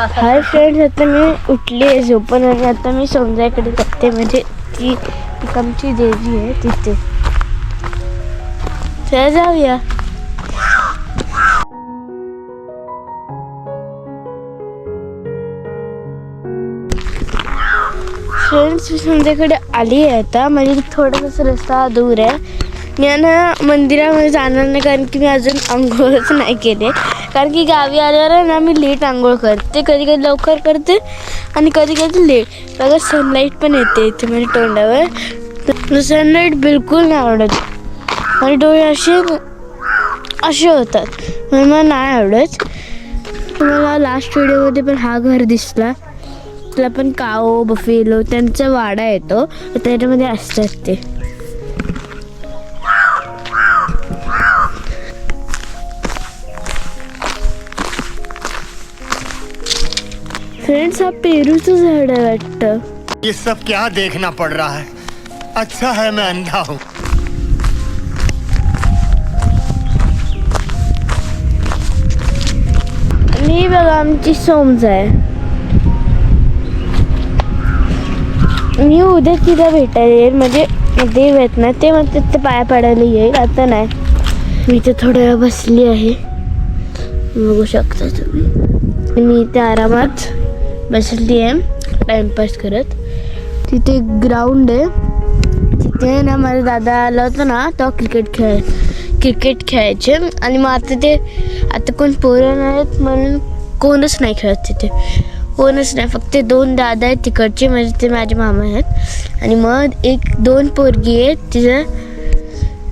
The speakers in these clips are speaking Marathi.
हाय फ्रेंड्स आता मी उठली आहे झोपून आणि आता मी समजायकडे जाते म्हणजे ती आमची देवी आहे तिथे. चला जाऊया. फ्रेंड्स मी संध्याकडे आली आहे आता. म्हणजे थोडासा रस्ता दूर आहे. मी ना मंदिरामध्ये जाणार नाही कारण की मी अजून आंघोळच नाही केले. कारण की गावी आल्यावर ना मी लेट आंघोळ करते. कधी कधी लवकर करते आणि कधी कधी लेट बघा सनलाईट पण येते इथे माझ्या तोंडावर. सनलाईट बिलकुल नाही आवडत. आणि डोळे असे असे होतात. म्हणून मला नाही आवडत. तुम्हाला लास्ट व्हिडिओमध्ये पण हा घर दिसला. त्याला पण काओ बफेलो त्यांचा वाडा येतो. त्याच्यामध्ये असतात ते. फ्रेंड्स हा पेरूचं झाड आहे वाटतं ये सब क्या देखना पड़ रहा है? अच्छा है मैं अंधा हूँ। आणि बघा आमची सोमज आहे मी उद्या तिला भेटायला येईल म्हणजे देव आहेत ना ते ते पाया पडायला येईल आता नाही मी इथे थोड्या वेळ बसली आहे बघू शकता तुम्ही। मी इथे आरामात बसली आहे. टाइमपास करत. तिथे ग्राउंड आहे. तिथे ना माझा दादा आला होता ना तो क्रिकेट खेळ क्रिकेट खेळायचे. आणि मग आता ते आता कोण पोरं नाहीत म्हणून कोणच नाही खेळत तिथे. कोणच नाही फक्त दोन दादा आहेत तिकडचे म्हणजे ते माझे मामा आहेत. आणि मग एक दोन पोरगी आहेत तिचं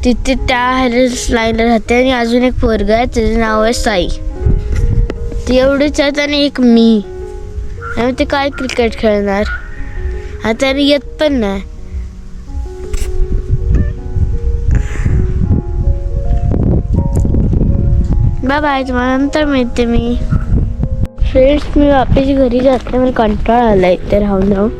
तिथे त्या लाईनला राहते. आणि अजून एक पोरगा आहे त्याचं नाव आहे साई. ते एवढेच आहेत आणि एक मी. आम्ही ते काय क्रिकेट खेळणार? आता येत पण नाही. बाय बाय तुम्हाला नंतर मिळते मी. फ्रेंड्स मी वापस घरी जाते मला कंटाळा आला इथे राहून राहून.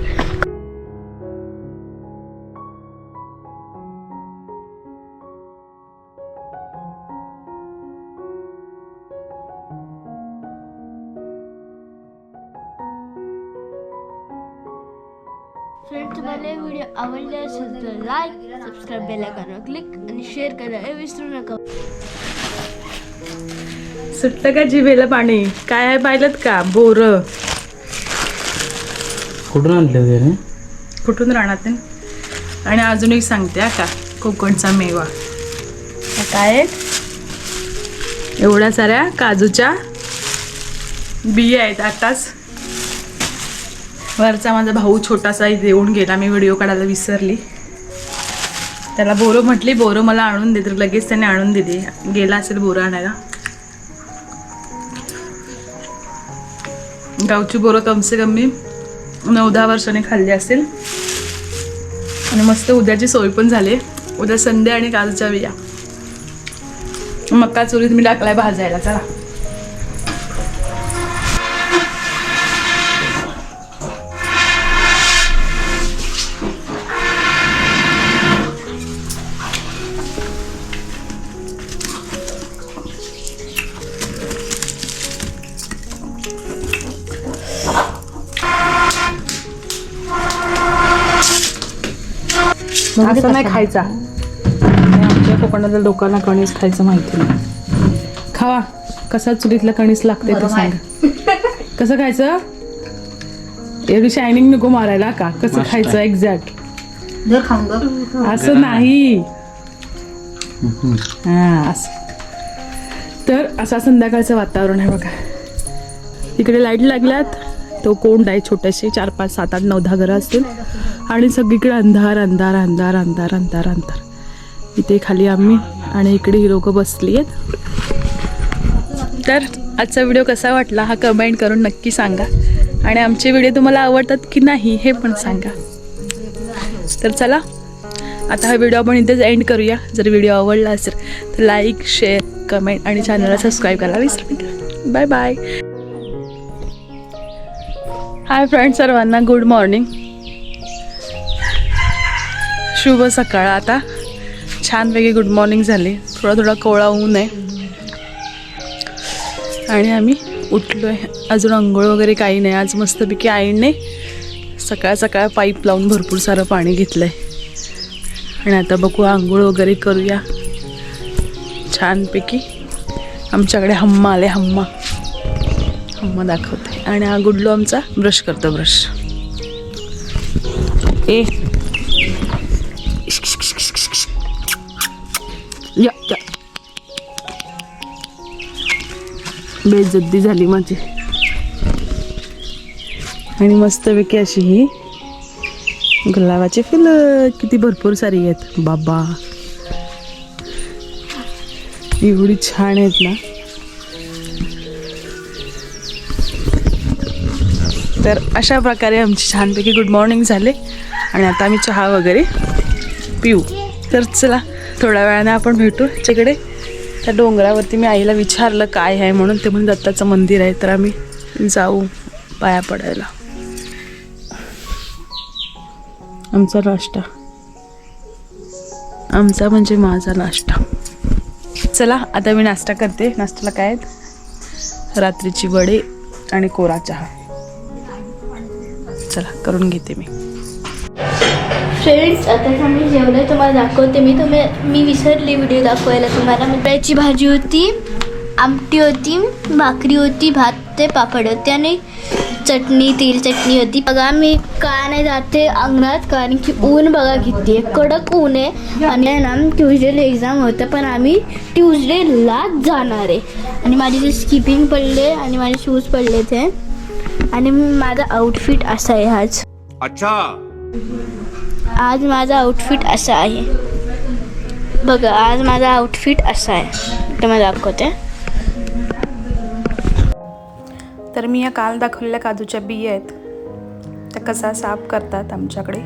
फ्रेंड्स तुम्हाला व्हिडिओ आवडले असेल तर लाईक सबस्क्राईब बेल आयकॉनवर क्लिक आणि शेअर करायला विसरू नका. सुटलं का जिभेला पाणी? काय आहे पाहिलं का? बोर. कुठून आणले कुठून राहणार आणि अजून एक सांगते हा का? कोकणचा मेवा. हा काय एवढ्या साऱ्या काजूच्या बिया आहेत आताच. वरचा माझा भाऊ छोटासा इथे येऊन गेला मी व्हिडिओ काढायला विसरली. त्याला बोरो म्हटली बोरं मला आणून दे तर लगेच त्याने आणून दिली. गेला असेल बोरं आणायला. गावची बोरं कमसे कमी नऊ दहा वर्षांनी खाल्ली असेल. आणि मस्त उद्याची सोय पण झाली. उद्या संध्या आणि कालच्या बिया. मक्का चुरीत मी टाकलाय भाजायला चला. असं नाही खायचा. आणि आमच्या कोकणातल्या लोकांना कणीस खायचं माहिती नाही. खावा. कसा चुलीतलं कणीस लागते ते सांगा. कसं खायचं? एवढी शायनिंग नको मारायला का? कसं खायचं. एक्झॅक्ट असं नाही. हा असं. तर असा संध्याकाळचं वातावरण आहे बघा. इकडे लाइट लागल्यात. तो कोंड आहे छोटेसे चार पाच सात आठ नऊ दहा घरं असतील. आणि सगळीकडे अंधार अंधार अंधार अंधार अंधार अंधार. इथे खाली आम्ही आणि इकडे ही लोकं बसली आहेत. तर आजचा व्हिडिओ कसा वाटला हा कमेंट करून नक्की सांगा. आणि आमचे व्हिडिओ तुम्हाला आवडतात की नाही हे पण सांगा. तर चला आता हा व्हिडिओ आपण इथेच एंड करूया. जर व्हिडिओ आवडला असेल तर लाईक शेअर कमेंट आणि चॅनलला सबस्क्राईब करायला विसरू नका. बाय बाय हाय फ्रेंड सर्वांना गुड मॉर्निंग शुभ सकाळ. आता छानपैकी गुड मॉर्निंग झाली. थोडा थोडा कोवळा ऊन आहे. आणि आम्ही उठलो आहे अजून आंघोळ वगैरे काही नाही. आज मस्तपैकी आईने सकाळ सकाळ पाईप लावून भरपूर सारं पाणी घेतलं आहे आणि आता बघू आंघोळ वगैरे करूया. छानपैकी. आमच्याकडे हम्मा आले हम्मा. हम्मा दाखवते आणि हा गुडलो आमचा ब्रश करतो ब्रश ए या या. बेजद्दी झाली माझी. आणि मस्तपैकी अशी ही गुलाबाची फुलं किती भरपूर सारी आहेत. बाबा. एवढी छान आहेत ना. तर अशा प्रकारे आमची छानपैकी गुड मॉर्निंग झाले. आणि आता आम्ही चहा वगैरे पिऊ. तर चला थोड्या वेळाने आपण भेटू तिकडे त्या डोंगरावरती मी आईला विचारलं काय आहे म्हणून ते म्हणजे दत्ताचं मंदिर आहे तर आम्ही जाऊ पाया पडायला. आमचा नाश्ता. आमचा म्हणजे माझा नाश्ता. चला आता मी नाश्ता करते. नाश्त्याला काय आहेत? रात्रीची वडे आणि कोरा चहा. चला करून घेते मी. फ्रेंड्स आता आम्ही जेवलं तुम्हाला दाखवते. मी तुम्ही मी विसरली व्हिडिओ दाखवायला तुम्हाला. मिठाची भाजी होती आमटी होती भाकरी होती भात ते पापड होते आणि चटणी तेल चटणी होती. बघा मी का नाही जाते अंगणात कारण की ऊन बघा किती आहे. कडक ऊन आहे. आणि आहे ना ट्युजडेला एक्झाम होतं पण आम्ही ट्युजडेलाच जाणार आहे. आणि माझे जे स्किपिंग पडले आणि माझे शूज पडले ते. आणि माझा आउटफिट असा आहे आज. अच्छा. आज माझा आउटफिट असा आहे. बघा आज माझा आउटफिट असा आहे. तुम्हाला दाखवते. तर मी या काल दाखवलेल्या काजूच्या बिया आहेत. त्या कसा साफ करतात आमच्याकडे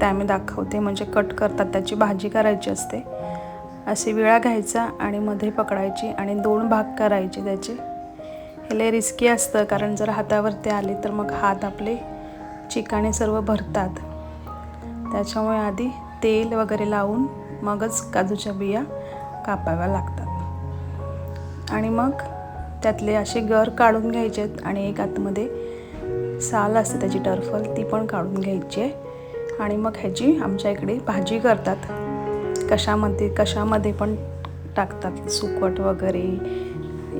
त्या आम्ही दाखवते. म्हणजे कट करतात त्याची भाजी करायची असते. अशी विळा घ्यायचा आणि मध्ये पकडायची आणि दोन भाग करायचे त्याचे. हे लय रिस्की असतं कारण जर हातावरती आले तर मग हात आपले चिकाणे सर्व भरतात. त्याच्यामुळे आधी तेल वगैरे लावून मगच काजूच्या बिया कापाव्या लागतात. आणि मग त्यातले असे गर काढून घ्यायचे आहेत आणि एक आतमध्ये साल असते त्याची टर्फल ती पण काढून घ्यायची आहे. आणि मग ह्याची आमच्या इकडे भाजी करतात. कशामध्ये कशामध्ये पण टाकतात. सुकट वगैरे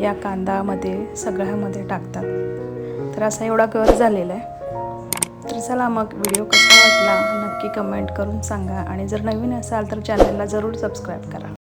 या कांदामध्ये सगळ्यामध्ये टाकतात. तर असा एवढा गर झालेला आहे. तर चला मग व्हिडिओ कसा वाटला नक्की कमेंट करून सांगा. आणि जर नवीन असाल तर चॅनलला जरूर सबस्क्राईब करा.